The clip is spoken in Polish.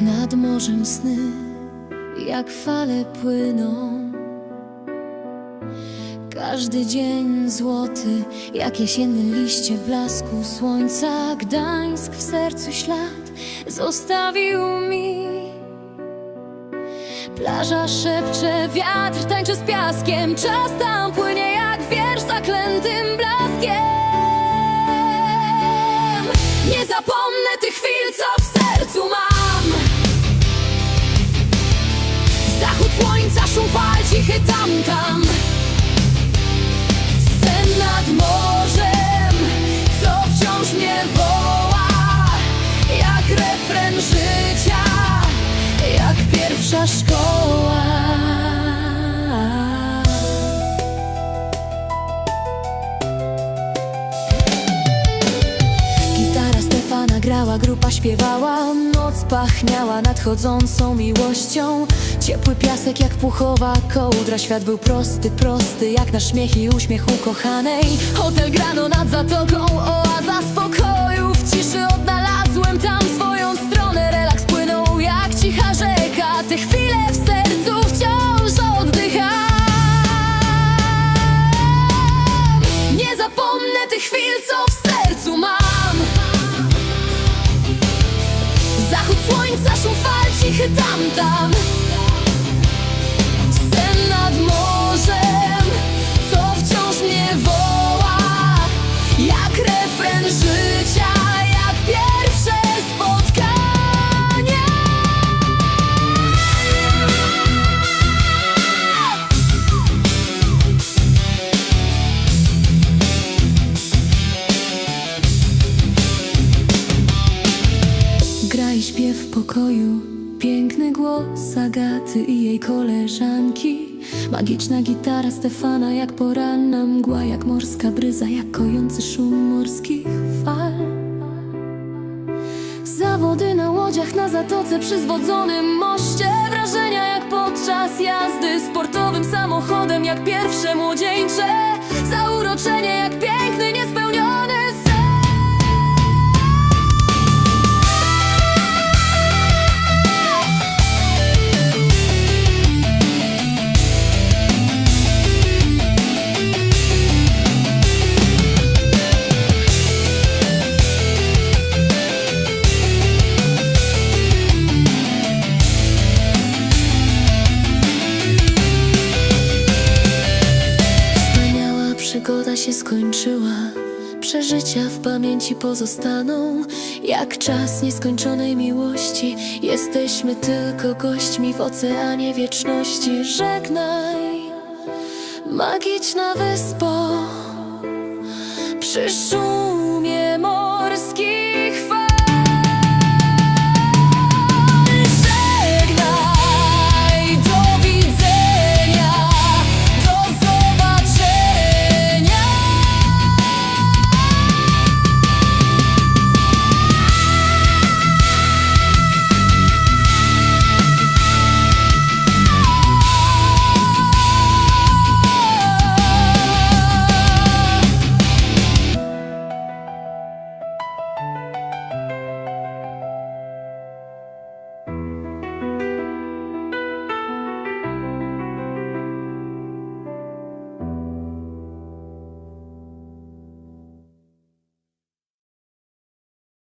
Nad morzem sny, jak fale płyną. Każdy dzień złoty, jak jesienne liście w blasku słońca. Gdańsk w sercu ślad zostawił mi. Plaża szepcze, wiatr tańczy z piaskiem. Czas tam płynie jak wiersz zaklętym blaskiem. Nie zapomnę tych chwil, co cichy tam-tam. Sen nad morzem, co wciąż mnie woła. Jak refren życia, jak pierwsza szkoła. Grupa śpiewała Noc pachniała nadchodzącą miłością. Ciepły piasek jak puchowa kołdra Świat był prosty, prosty jak na śmiech i uśmiech ukochanej. Hotel grano nad zatoką, oaza spokoju. W ciszy odnalazłem tam swoją słońca, szum fal, cichy tam-tam Sen pokoju, piękny głos Agaty i jej koleżanki. Magiczna gitara Stefana, jak poranna mgła, jak morska bryza, jak kojący szum morskich fal. Zawody na łodziach na zatoce przy zwodzonym moście Wrażenia jak podczas jazdy sportowym samochodem Jak pierwsze młodzieńcze Zauroczenie jak piękny przygoda się skończyła. Przeżycia w pamięci pozostaną, jak czas nieskończonej miłości. Jesteśmy tylko gośćmi w oceanie wieczności. Żegnaj, magiczna wyspo, przy szumie